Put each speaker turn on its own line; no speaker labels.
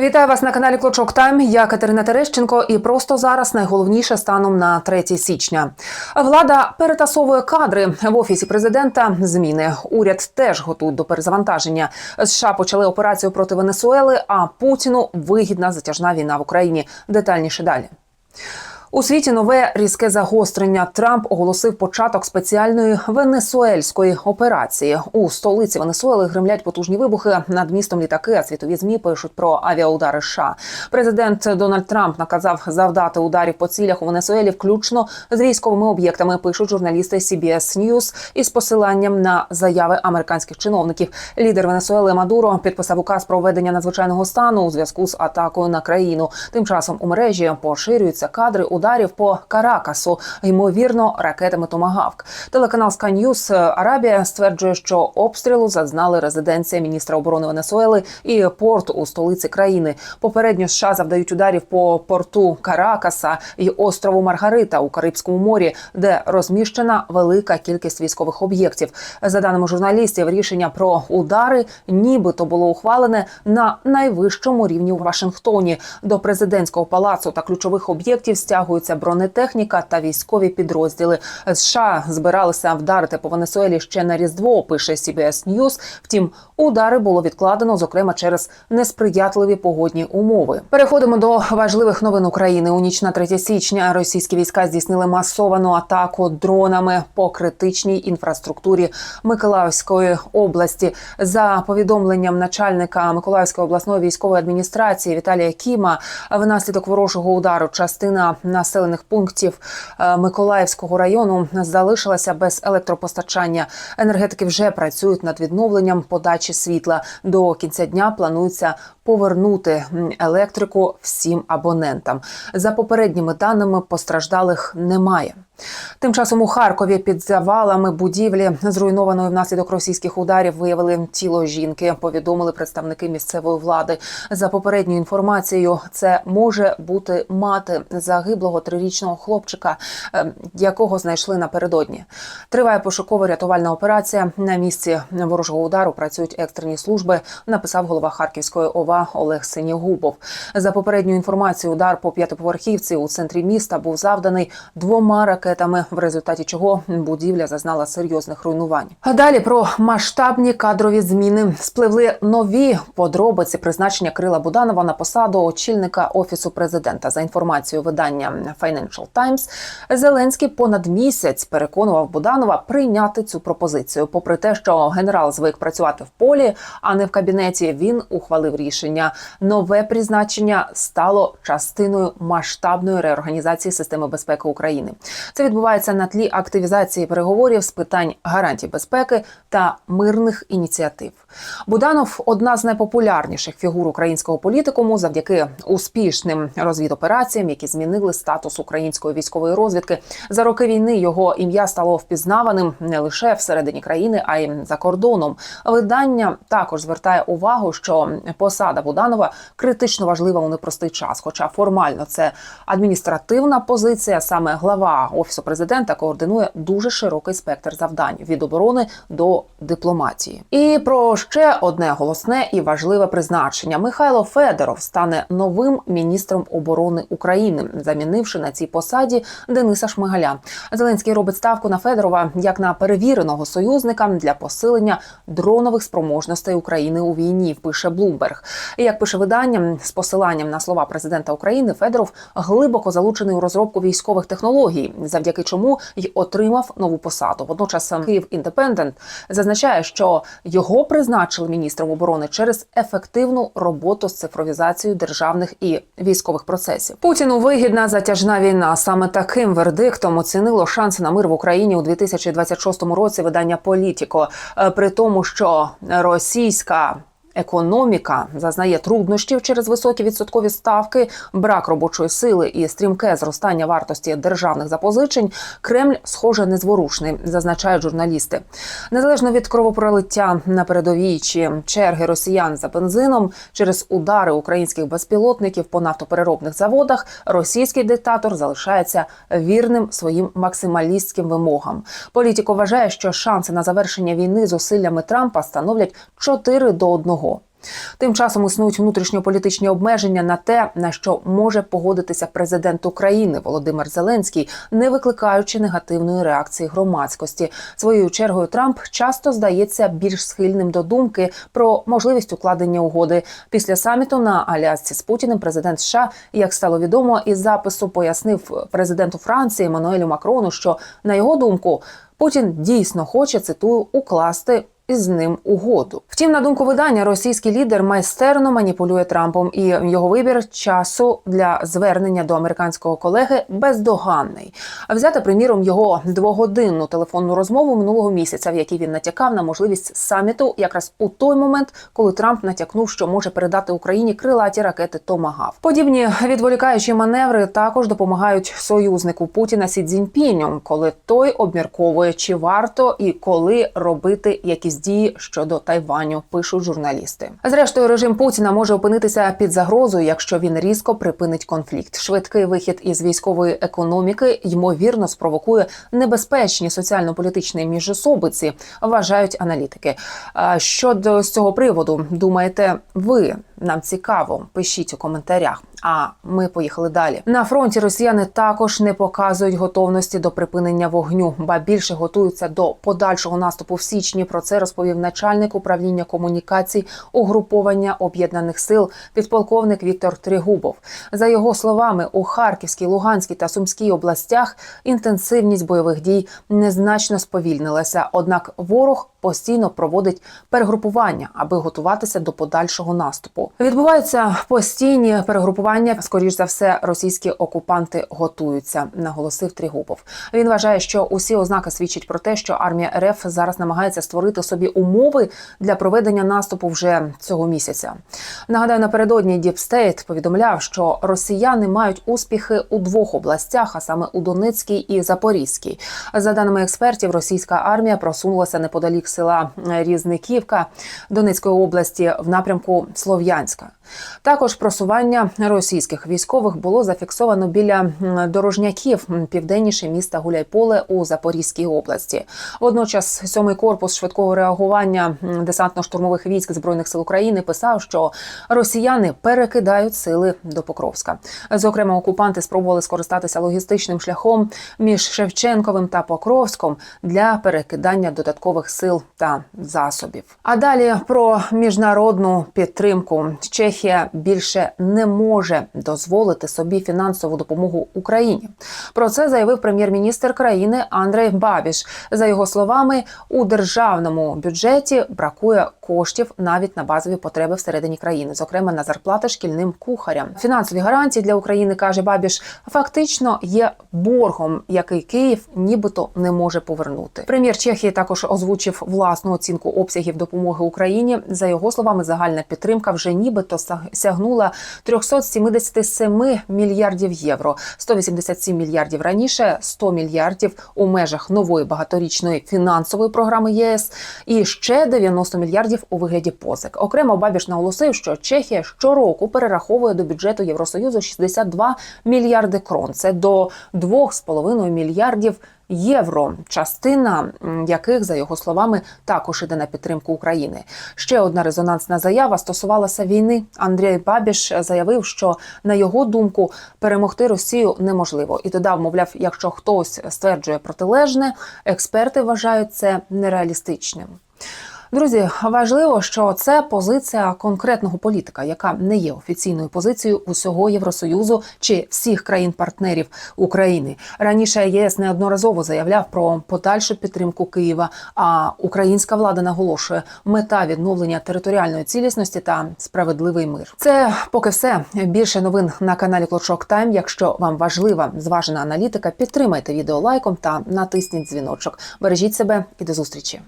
Вітаю вас на каналі Клочок Тайм. Я Катерина Терещенко, і просто зараз найголовніше станом на 3 січня. Влада перетасовує кадри в офісі президента. Зміни уряд теж готують до перезавантаження. США почали операцію проти Венесуели. А Путіну вигідна затяжна війна в Україні. Детальніше далі. У світі нове різке загострення. Трамп оголосив початок спеціальної венесуельської операції. У столиці Венесуели гремлять потужні вибухи над містом літаки. А світові змі пишуть про авіаудари. США. Президент Дональд Трамп наказав завдати ударів по цілях у Венесуелі, включно з військовими об'єктами. Пишуть журналісти CBS News із посиланням на заяви американських чиновників. Лідер Венесуели Мадуро підписав указ про введення надзвичайного стану у зв'язку з атакою на країну. Тим часом у мережі поширюються кадри ударів по Каракасу, ймовірно, ракетами Томагавк. Телеканал Sky News Арабія стверджує, що обстрілу зазнали резиденція міністра оборони Венесуели і порт у столиці країни. Попередньо США завдають ударів по порту Каракаса і острову Маргарита у Карибському морі, де розміщена велика кількість військових об'єктів. За даними журналістів, рішення про удари нібито було ухвалене на найвищому рівні у Вашингтоні. До президентського палацу та ключових об'єктів стягуються бронетехніка та військові підрозділи. США збиралися вдарити по Венесуелі ще на різдво. Пише CBS News. Втім, удари було відкладено, зокрема через несприятливі погодні умови. Переходимо до важливих новин України. У ніч на 3 січня російські війська здійснили масовану атаку дронами по критичній інфраструктурі Миколаївської області. За повідомленням начальника Миколаївської обласної військової адміністрації Віталія Кіма, внаслідок ворожого удару частина населених пунктів е, Миколаївського району залишилася без електропостачання. Енергетики вже працюють над відновленням подачі світла. До кінця дня планується повернути електрику всім абонентам. За попередніми даними постраждалих немає. Тим часом у Харкові під завалами будівлі, зруйнованої внаслідок російських ударів, виявили тіло жінки. Повідомили представники місцевої влади. За попередньою інформацією, це може бути мати загиблого трирічного хлопчика, е, якого знайшли напередодні. Триває пошуково-рятувальна операція. На місці ворожого удару працюють екстрені служби. Написав голова Харківської ОВА Олег Синєгубов. За попередньою інформацією, удар по п'ятиповерхівці у центрі міста був завданий двома ракетами, в результаті чого будівля зазнала серйозних руйнувань. Далі про масштабні кадрові зміни спливли нові подробиці призначення Крила Буданова на посаду очільника офісу президента. За інформацією видання Financial Times, Зеленський понад місяць переконував Буданова прийняти цю пропозицію. Попри те, що генерал звик працювати в полі, а не в кабінеті, він ухвалив рішення. Нове призначення стало частиною масштабної реорганізації системи безпеки України. Це відбувається на тлі активізації переговорів з питань гарантій безпеки та мирних ініціатив. Буданов одна з найпопулярніших фігур українського політикуму завдяки успішним розвідопераціям, які змінили статус української військової розвідки. За роки війни його ім'я стало впізнаваним не лише всередині країни, а й за кордоном. Видання також звертає увагу, що посада Буданова критично важлива у непростий час. Хоча формально це адміністративна позиція, саме глава офісу президента координує дуже широкий спектр завдань від оборони до дипломатії. І про ще одне голосне і важливе призначення: Михайло Федоров стане новим міністром оборони України, замінивши на цій посаді Дениса Шмигаля. Зеленський робить ставку на Федорова як на перевіреного союзника для посилення дронових спроможностей України у війні. Пише Блумберг. І як пише видання з посиланням на слова президента України, Федоров глибоко залучений у розробку військових технологій, завдяки чому й отримав нову посаду. Водночас Київ Індепендент зазначає, що його призначили міністром оборони через ефективну роботу з цифровізацією державних і військових процесів. Путіну вигідна затяжна війна. Саме таким вердиктом оцінило шанси на мир в Україні у 2026 році. Видання Політіко, Е, при тому, що російська. Економіка зазнає труднощів через високі відсоткові ставки, брак робочої сили і стрімке зростання вартості державних запозичень. Кремль, схоже, незворушний, зазначають журналісти. Незалежно від кровопролиття на передовій чи черги росіян за бензином через удари українських безпілотників по нафтопереробних заводах, російський диктатор залишається вірним своїм максималістським вимогам. Політико вважає, що шанси на завершення війни зусиллями Трампа становлять 4 до 1. Тим часом існують внутрішньополітичні обмеження на те, на що може погодитися президент України Володимир Зеленський, не викликаючи негативної реакції громадськості. Своєю чергою Трамп часто здається більш схильним до думки про можливість укладення угоди. Після саміту на Алясці з Путіним президент США, як стало відомо, із запису пояснив президенту Франції Еммануелю Макрону, що на його думку Путін дійсно хоче цитую укласти. Із ним угоду. Втім, на думку видання, російський лідер майстерно маніпулює Трампом, і його вибір часу для звернення до американського колеги бездоганний. А взяти приміром його двогодинну телефонну розмову минулого місяця, в якій він натякав на можливість саміту, якраз у той момент, коли Трамп натякнув, що може передати Україні крилаті ракети Томагав. Подібні відволікаючі маневри також допомагають союзнику Путіна Сі коли той обмірковує, чи варто і коли робити якісь дії щодо Тайваню, пишуть журналісти. Зрештою, режим Путіна може опинитися під загрозою, якщо він різко припинить конфлікт. Швидкий вихід із військової економіки ймовірно спровокує небезпечні соціально-політичні міжособиці, вважають аналітики. Щодо з цього приводу, думаєте ви? Нам цікаво, пишіть у коментарях. А ми поїхали далі. На фронті росіяни також не показують готовності до припинення вогню, ба більше готуються до подальшого наступу в січні. Про це розповів начальник управління комунікацій угруповання об'єднаних сил, підполковник Віктор Тригубов. За його словами, у Харківській, Луганській та Сумській областях інтенсивність бойових дій незначно сповільнилася однак ворог постійно проводить перегрупування, аби готуватися до подальшого наступу. Відбуваються постійні перегрупування. Скоріш за все, російські окупанти готуються, наголосив Трігубов. Він вважає, що усі ознаки свідчать про те, що армія РФ зараз намагається створити собі умови для проведення наступу вже цього місяця. Нагадаю, напередодні Діпстейт повідомляв, що росіяни мають успіхи у двох областях, а саме у Донецькій і Запорізькій. За даними експертів, російська армія просунулася неподалік села Різниківка Донецької області в напрямку Слов'янська. Також просування російських військових було зафіксовано біля дорожняків південніше міста Гуляйполе у Запорізькій області. Водночас сьомий корпус швидкого реагування десантно-штурмових військ збройних сил України писав, що росіяни перекидають сили до Покровська. Зокрема, окупанти спробували скористатися логістичним шляхом між Шевченковим та Покровськом для перекидання додаткових сил та засобів. А далі про міжнародну підтримку Чехія більше не може дозволити собі фінансову допомогу Україні. Про це заявив прем'єр-міністр країни Андрей Бабіш. За його словами, у державному бюджеті бракує коштів навіть на базові потреби всередині країни, зокрема на зарплати шкільним кухарям. Фінансові гарантії для України каже Бабіш, фактично є боргом, який Київ нібито не може повернути. Прем'єр Чехії також озвучив власну оцінку обсягів допомоги Україні. За його словами, загальна підтримка вже нібито сягнула 377 мільярдів євро, 187 мільярдів раніше, 100 мільярдів у межах нової багаторічної фінансової програми ЄС і ще 90 мільярдів у вигляді позик. Окремо Бабіш наголосив, що Чехія щороку перераховує до бюджету Євросоюзу 62 мільярди крон. Це до 2,5 мільярдів євро, частина яких, за його словами, також іде на підтримку України. Ще одна резонансна заява стосувалася війни. Андрій Бабіш заявив, що на його думку перемогти Росію неможливо, і додав, мовляв, якщо хтось стверджує протилежне, експерти вважають це нереалістичним. Друзі, важливо, що це позиція конкретного політика, яка не є офіційною позицією усього Євросоюзу чи всіх країн-партнерів України. Раніше ЄС неодноразово заявляв про подальшу підтримку Києва. А українська влада наголошує мета відновлення територіальної цілісності та справедливий мир. Це поки все. Більше новин на каналі Клочок Тайм. Якщо вам важлива зважена аналітика, підтримайте відео лайком та натисніть дзвіночок. Бережіть себе і до зустрічі.